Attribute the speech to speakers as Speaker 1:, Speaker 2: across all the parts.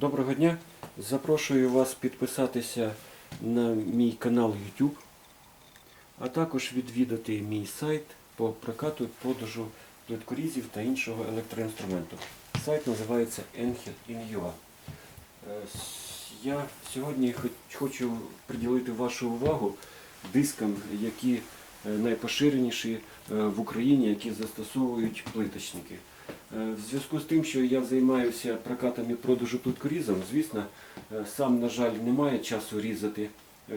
Speaker 1: Доброго дня. Запрошую вас підписатися на мій канал YouTube, а також відвідати мій сайт по прокату і продажу плиткорізів та іншого електроінструменту. Сайт називається Enhil.in.ua. Е, Я сьогодні хочу приділити вашу увагу дискам, які е, найпоширеніші е, в Україні, які застосовують плиточники. Е, В зв'язку з тим, що я займаюся прокатом і продажу плиткорізом, звісно, е, сам, на жаль, не маю часу різати.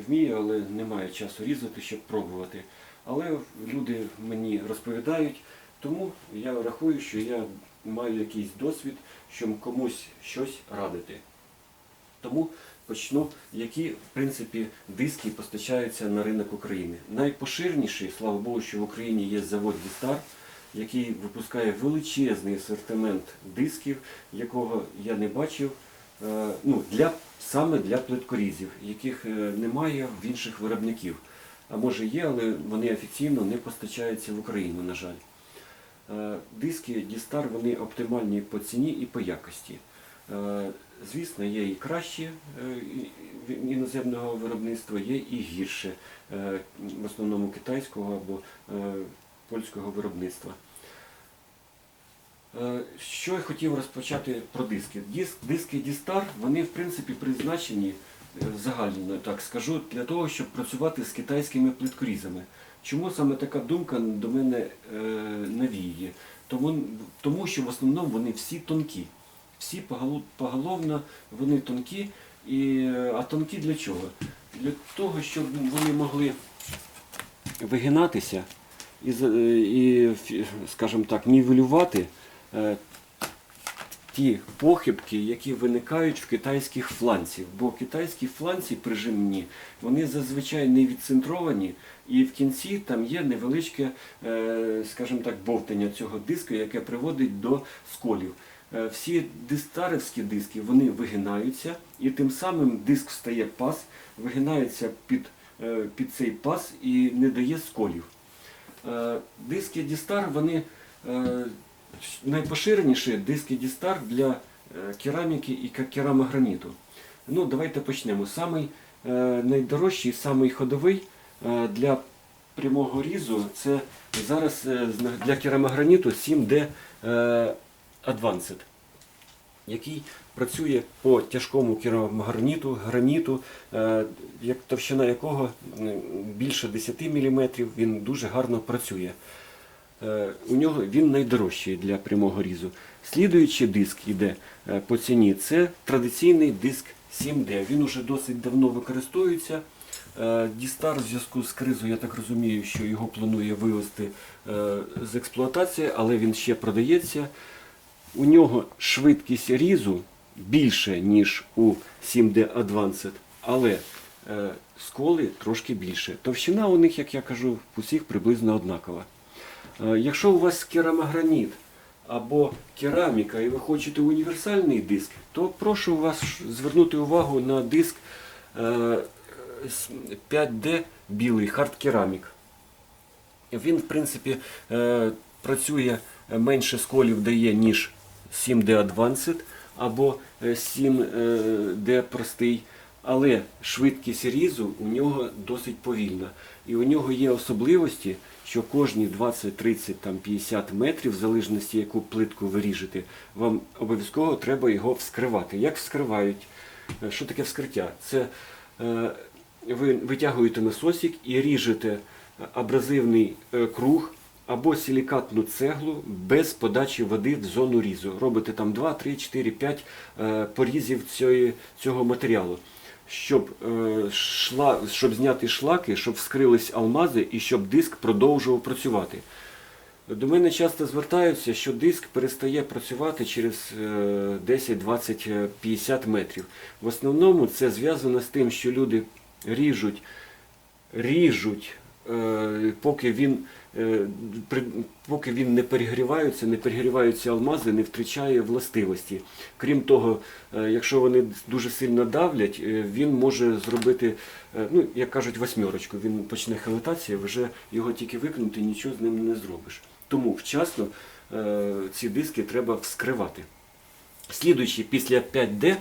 Speaker 1: Вмію, але немає часу різати, щоб пробувати. Але люди мені розповідають, тому я рахую, що я маю якийсь досвід, щоб комусь щось радити. Тому почну, які в принципі диски постачаються на ринок України. Найпоширеніший, слава Богу, що в Україні є завод Дістар, який випускає величезний асортимент дисків, якого я не бачив. е, Ну, для, саме для плиткорізів, яких е, немає в інших виробників. А може є, але вони офіційно не постачаються в Україну, на жаль. Е, Диски Дістар вони оптимальні по ціні і по якості. Звісно, є і е, і- іноземного виробництва, є і гірше, в основному китайського або польського виробництва. Е, Що я хотів розпочати про диски? Диск, диски Дістар, вони в принципі призначені, е, загально так скажу, для того, щоб працювати з китайськими плиткорізами. Чому саме така думка до мене е, навіє? Тому, тому що в основному вони всі тонкі. Всі поголовно вони тонкі. І, е, а тонкі для чого? Для того, щоб вони могли вигинатися і, е, і скажімо так, нівелювати е, ті похибки, які виникають в китайських фланців. Бо китайські фланці прижимні, вони зазвичай не відцентровані, і в кінці там є невеличке, е, скажімо так, бовтання цього диска, яке приводить до сколів. Всі дистарівські диски вони вигинаються, і тим самим диск стає пас, вигинається під, під цей пас і не дає сколів. Е, Диски Дістар, вони е, найпоширеніші диски Дістар для е, кераміки і керамограніту. Ну, давайте почнемо. Самий найдорожчий, самий ходовий для прямого різу це зараз для керамограніту 7D е, Advanced, який працює по тяжкому керамограніту, граніту, е, як товщина якого більше 10 мм, він дуже гарно працює. Е, У нього він найдорожчий для прямого різу. Слідуючий диск йде е, по ціні. Це традиційний диск 7D. Він уже досить давно використовується. Е, Дістар в зв'язку з кризою, я так розумію, що його планує вивести е, з експлуатації, але він ще продається. У нього швидкість різу більше, ніж у 7D Advanced, але е, сколи трошки більше. Товщина у них, як я кажу, усіх приблизно однакова. Е, Якщо у вас керамограніт або кераміка і ви хочете універсальний диск, то прошу вас звернути увагу на диск е, 5D білий Hard Ceramic. Він, в принципі, е, працює е, менше сколів дає, ніж 7D Advanced або е, 7D простий, але швидкість різу у нього досить повільна. І у нього є особливості, що кожні 20, 30, там, 50 метрів, в залежності яку плитку ви ріжете, вам обов'язково треба його вскривати. Як вскривають? Е, Що таке вскриття? Це е, ви витягуєте насосик і ріжете абразивний е, круг або силікатну цеглу без подачі води в зону різу. Робите там 2, 3, 4, 5 е, порізів цього матеріалу. Щоб, е, шла, щоб зняти шлаки, щоб вскрились алмази і щоб диск продовжував працювати. До мене часто звертаються, що диск перестає працювати через е, 10, 20, е, 50 метрів. В основному це зв'язано з тим, що люди ріжуть, ріжуть, е, поки він, поки він не перегрівається, не перегріваються алмази, не втрачає властивості. Крім того, е, якщо вони дуже сильно давлять, е, він може зробити, е, ну, як кажуть, восьмерочку. Він почне хилитатися, вже його тільки викинути, нічого з ним не зробиш. Тому вчасно е, ці диски треба вскривати. Слідуючи після 5D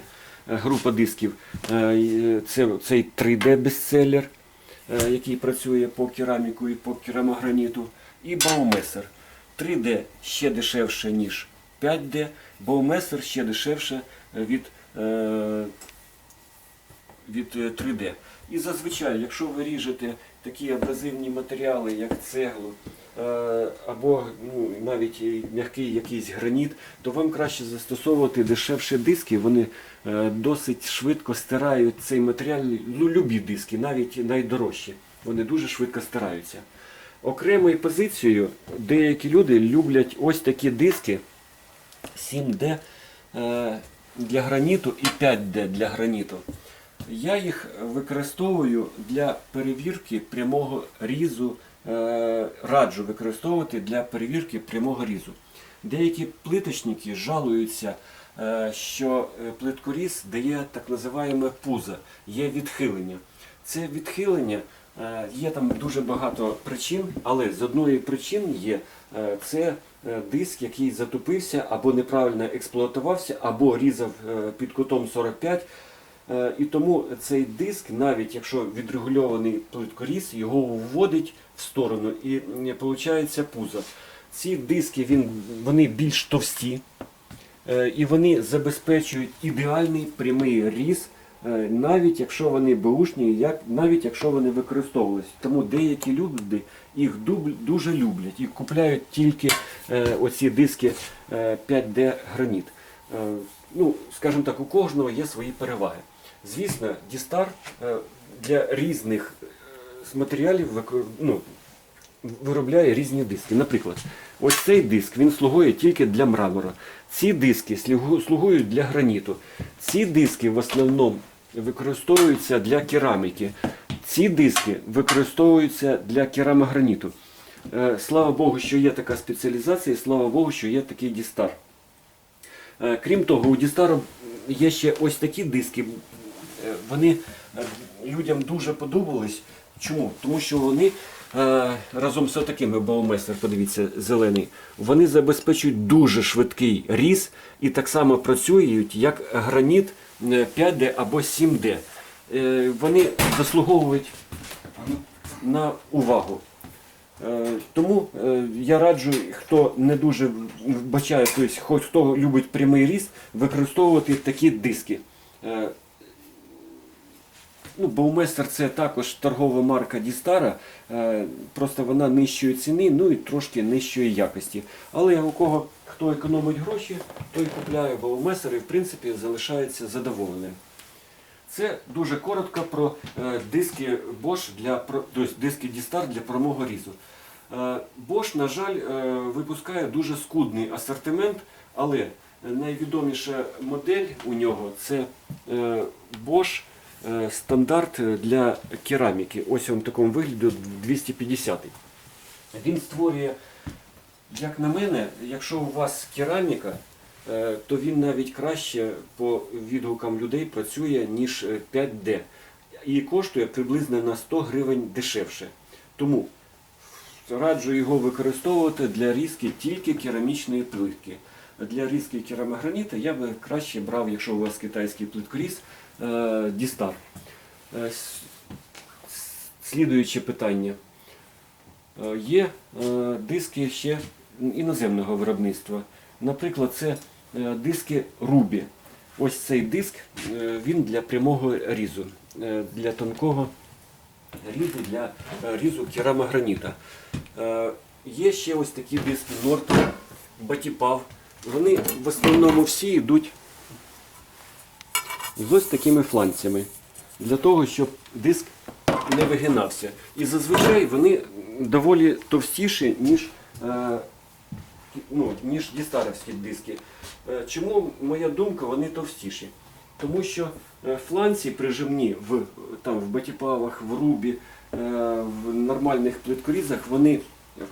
Speaker 1: група дисків. Е, Це цей 3D бестселер, е, який працює по кераміку і по керамограніту. І Баумесер. 3D ще дешевше, ніж 5D. Баумесер ще дешевше від, е, від е, 3D. І зазвичай, якщо ви ріжете такі абразивні матеріали, як цеглу, е, або ну, навіть м'який якийсь граніт, то вам краще застосовувати дешевші диски. Вони е, досить швидко стирають цей матеріал. Ну, любі диски, навіть найдорожчі. Вони дуже швидко стираються. Окремою позицією деякі люди люблять ось такі диски 7D е, для граніту і 5D для граніту. Я їх використовую для перевірки прямого різу, е, раджу використовувати для перевірки прямого різу. Деякі плиточники жалуються, е, що е, плиткоріз дає так називаємо пузо, є відхилення. Це відхилення є там дуже багато причин, але з одної причин є це диск, який затупився або неправильно експлуатувався, або різав під кутом 45. Е, І тому цей диск, навіть якщо відрегульований плиткоріз, його вводить в сторону і виходить пузо. Ці диски він, вони більш товсті е, і вони забезпечують ідеальний прямий різ, е, навіть якщо вони беушні, як, навіть якщо вони використовувалися. Тому деякі люди їх дуже люблять і купляють тільки оці диски е, 5D граніт. Ну, скажімо так, у кожного є свої переваги. Звісно, Дістар е, для різних е, матеріалів ну, виробляє різні диски. Наприклад, ось цей диск він слугує тільки для мрамору. Ці диски слугують для граніту. Ці диски в основному використовуються для кераміки. Ці диски використовуються для керамограніту. Е, Слава Богу, що є така спеціалізація, і слава Богу, що є такий дістар. Крім того, у Дістару є ще ось такі диски. Е, Вони е, людям дуже подобались. Чому? Тому що вони е, разом з такими Baumeister, подивіться, зелений, вони забезпечують дуже швидкий різ і так само працюють як граніт е, 5D або 7D. Е, Вони заслуговують на увагу. Тому я раджу, хто не дуже вбачає, тобто, хоч хто любить прямий ріст, використовувати такі диски. Ну, Baumeister це також торгова марка Дістара, е, просто вона нижчої ціни, ну і трошки нижчої якості. Але у кого хто економить гроші, той купляє Baumeister і в принципі залишається задоволеним. Це дуже коротко про е, диски Bosch для тобто диски Дістар для прямого різу. Е, Bosch, на жаль, випускає дуже скудний асортимент, але найвідоміша модель у нього це Bosch стандарт для кераміки. Ось в такому вигляді 250. Він створює, як на мене, якщо у вас кераміка, е, то він навіть краще по відгукам людей працює, ніж е, 5D. І коштує приблизно на 100 гривень дешевше. Тому раджу його використовувати для різки тільки керамічної плитки. Для різки керамограніта я би краще брав, якщо у вас китайський плиткоріз, е, Дістар. Е, Слідуюче питання. Е, Є диски ще іноземного виробництва. Наприклад, це диски Рубі. Ось цей диск він для прямого різу, для тонкого різу, для різу керамограніта. Є ще ось такі диски Нортон, Батіпав. Вони в основному всі йдуть з ось такими фланцями, для того, щоб диск не вигинався. І зазвичай вони доволі товстіші, ніж, е, ну, ніж дістаровські диски. Е, Чому моя думка, вони товстіші? Тому що е, фланці прижимні в, там, в батіпавах, в рубі, в нормальних плиткорізах, вони,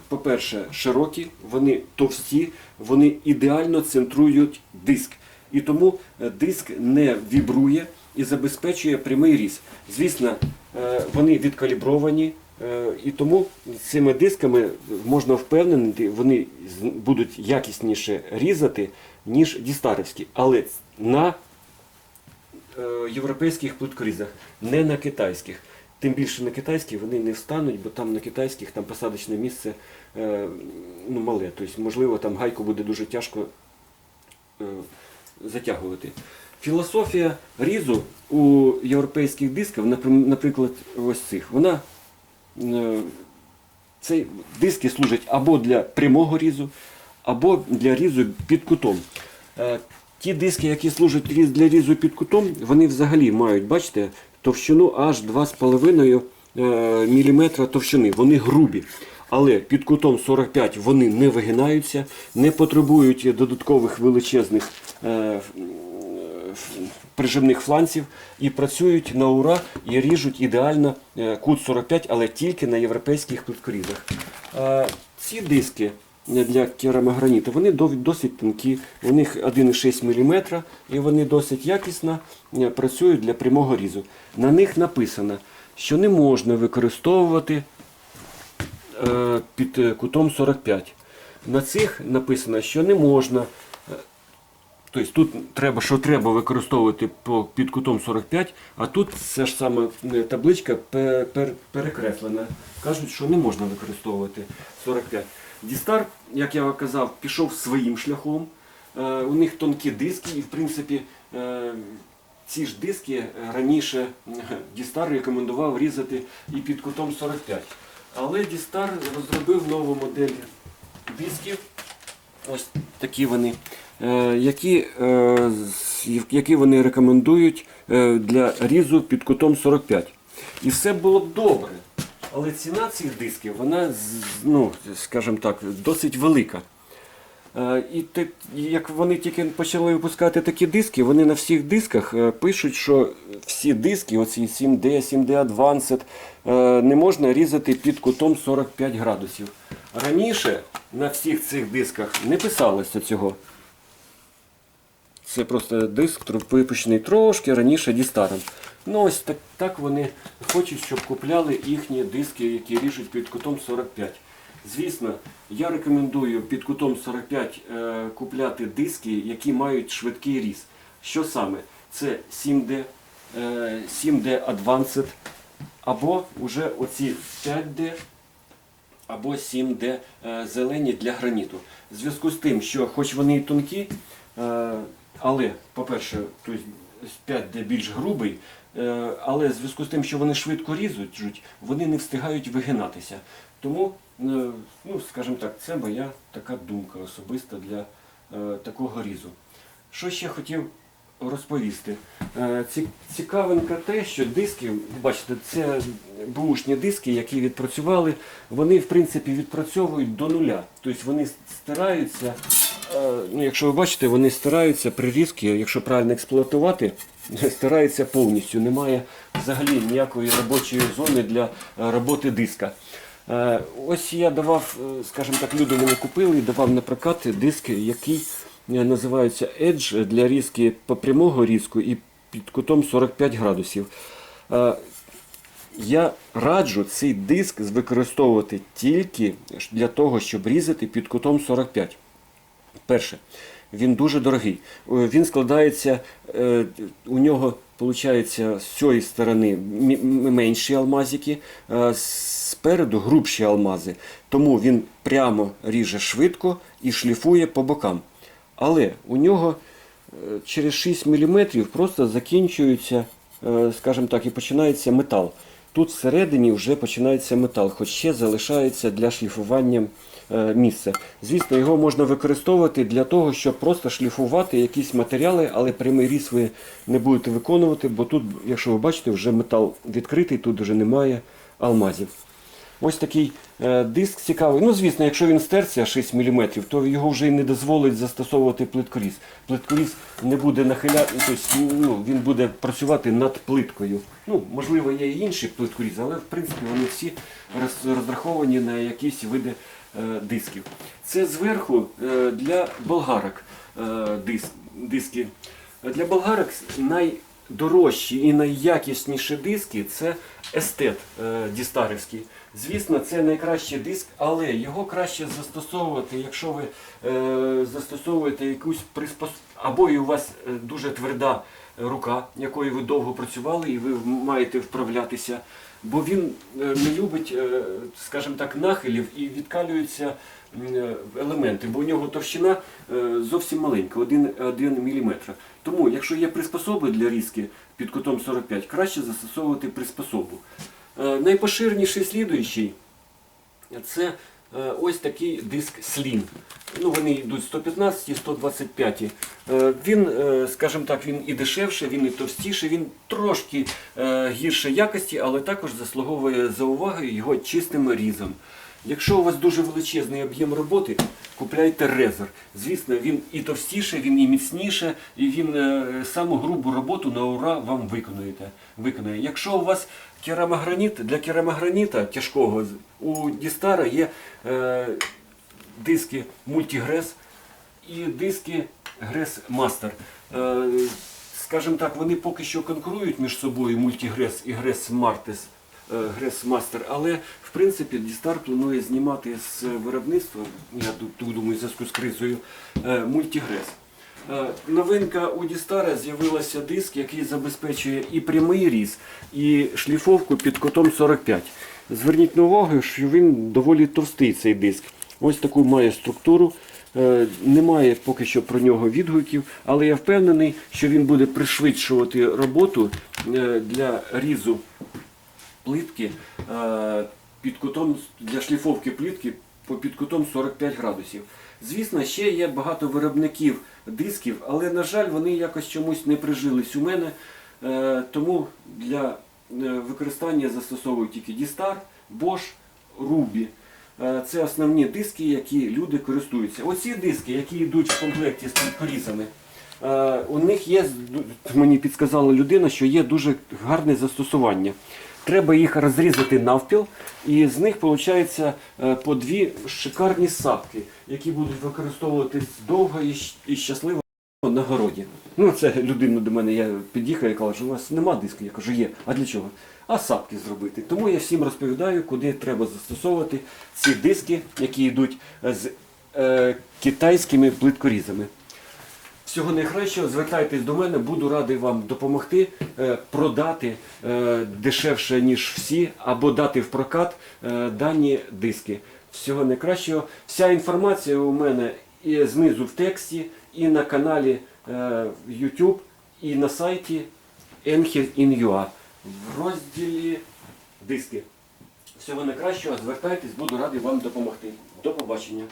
Speaker 1: по-перше, широкі, вони товсті, вони ідеально центрують диск. І тому е, диск не вібрує і забезпечує прямий різ. Звісно, е, вони відкалібровані, е, і тому цими дисками можна впевнений, вони будуть якісніше різати, ніж дістарівські. Але на європейських плиткорізах, не на китайських. Тим більше на китайських вони не встануть, бо там на китайських там посадочне місце ну, мале. Тобто, можливо, там гайку буде дуже тяжко затягувати. Філософія різу у європейських дисків, наприклад, ось цих, вона е, ці диски служать або для прямого різу, або для різу під кутом. Е, Ті диски, які служать для різу під кутом, вони взагалі мають, бачите, товщину аж 2,5 мм товщини. Вони грубі. Але під кутом 45 вони не вигинаються, не потребують додаткових величезних е, прижимних фланців і працюють на ура і ріжуть ідеально е, кут 45, але тільки на європейських плиткорізах. Е, Ці диски для керамограніту вони досить тонкі, у них 1,6 мм і вони досить якісно е, працюють для прямого різу. На них написано, що не можна використовувати е, під е, кутом 45. На цих написано, що не можна. Тобто тут треба, що треба використовувати під кутом 45, а тут ця ж сама е, табличка перекреслена. Кажуть, що не можна використовувати 45. Дістар, як я казав, пішов своїм шляхом. Е, у них тонкі диски, і в принципі е, ці ж диски раніше Дістар рекомендував різати і під кутом 45. Але Дістар розробив нову модель дисків. Ось такі вони, які, е, які вони рекомендують е, для різу під кутом 45. І все було б добре. Але ціна цих дисків, вона, ну, скажімо так, досить велика. Е, І як вони тільки почали випускати такі диски, вони на всіх дисках е, пишуть, що всі диски, оці 7D, 7D Advanced, е, не можна різати під кутом 45 градусів. Раніше на всіх цих дисках не писалося цього. Це просто диск випущений трошки раніше дістаром. Ну ось так, так вони хочуть, щоб купляли їхні диски, які ріжуть під кутом 45. Звісно, я рекомендую під кутом 45 е, купляти диски, які мають швидкий різ. Що саме? Це 7D, е, 7D Advanced, або вже оці 5D, або 7D е, зелені для граніту. В зв'язку з тим, що хоч вони і тонкі, е, але, по-перше, тобто 5D більш грубий, е, але в зв'язку з тим, що вони швидко різуть, вони не встигають вигинатися. Тому, е, ну, скажімо так, це моя така думка особиста для е, такого різу. Що ще хотів розповісти? Цікавинка те, що диски, бачите, це бушні диски, які відпрацювали, вони в принципі відпрацьовують до нуля. Тобто вони стираються, ну, якщо ви бачите, вони стираються при різці, якщо правильно експлуатувати, стираються повністю. Немає взагалі ніякої робочої зони для е, роботи диска. Е, Ось я давав, е, скажімо так, люди мене купили і давав на прокат диски, які е, називаються Edge для різки по прямого різку і під кутом 45 градусів. Я раджу цей диск використовувати тільки для того, щоб різати під кутом 45. Перше, він дуже дорогий. Е, Він складається, е, у нього виходить з цієї сторони менші алмазики, спереду грубші алмази. Тому він прямо ріже швидко і шліфує по бокам. Але у нього е, через 6 мм просто закінчується, скажімо так, і починається метал. Тут всередині вже починається метал, хоч ще залишається для шліфування місце. Звісно, його можна використовувати для того, щоб просто шліфувати якісь матеріали, але прямий різ ви не будете виконувати, бо тут, якщо ви бачите, вже метал відкритий, тут вже немає алмазів. Ось такий е, диск цікавий. Ну, звісно, якщо він стерся 6 мм, то його вже й не дозволить застосовувати плиткоріз. Плиткоріз не буде нахиляти, тобто, ну, він буде працювати над плиткою. Ну, можливо, є і інші плиткоріз, але в принципі вони всі роз- розраховані на якісь види е, дисків. Це зверху е, для болгарок е, диски. Для болгарок найдорожчі і найякісніші диски це естет е, дістарівський. Звісно, це найкращий диск, але його краще застосовувати, якщо ви е, застосовуєте якусь приспос... або і у вас е, дуже тверда рука, якою ви довго працювали, і ви маєте вправлятися. Бо він е, не любить, е, скажімо так, нахилів і відкалюються е, елементи, бо у нього товщина зовсім маленька, 1, 1 мм. Тому, якщо є приспособи для різки під кутом 45, краще застосовувати приспособу. Найпоширеніший слідуючий це ось такий диск Slim. Ну, вони йдуть 115 і 125. Е, Він, е, скажімо так, він і дешевше, він і товстіше, він трошки е, гірше якості, але також заслуговує за увагою його чистим різом. Якщо у вас дуже величезний об'єм роботи, купляйте резер. Звісно, він і товстіше, він і міцніше, і він е, саму грубу роботу на ура вам виконуєте, виконує. Якщо у вас керамограніт, для керамограніта тяжкого у Дістара є е, диски Multigres і диски Gres Master. Е, скажімо так, вони поки що конкурують між собою Multigres і Gres Martes. Е, Gres але в принципі Дістар планує знімати з виробництва, я ду- думаю, в зв'язку з кризою, е, Multigres. Е, Новинка у Дістара з'явилася диск, який забезпечує і прямий різ, і шліфовку під кутом 45. Зверніть на увагу, що він доволі товстий цей диск. Ось таку має структуру. Немає поки що про нього відгуків, але я впевнений, що він буде пришвидшувати роботу для різу плитки е, під кутом для шліфовки плитки під кутом 45 градусів. Звісно, ще є багато виробників дисків, але на жаль, вони якось чомусь не прижились у мене. Е, Тому для е, використання застосовую тільки Distar, Bosch, Ruby. Це основні диски, які люди користуються. Оці диски, які йдуть в комплекті з плиткорізами, Е, у них є, мені підказала людина, що є дуже гарне застосування. Треба їх розрізати навпіл, і з них виходить по дві шикарні сапки, які будуть використовуватись довго і щасливо на городі. Ну, це людина до мене я під'їхав і каже, що у вас нема диску. Я кажу, є. А для чого? А сапки зробити. Тому я всім розповідаю, куди треба застосовувати ці диски, які йдуть з е, китайськими плиткорізами. Всього найкращого, звертайтесь до мене, буду радий вам допомогти е, продати е, дешевше, ніж всі, або дати в прокат е, дані диски. Всього найкращого. Вся інформація у мене і знизу в тексті, і на каналі YouTube, і на сайті Enhir.in.ua в розділі диски. Всього найкращого, звертайтесь, буду радий вам допомогти. До побачення.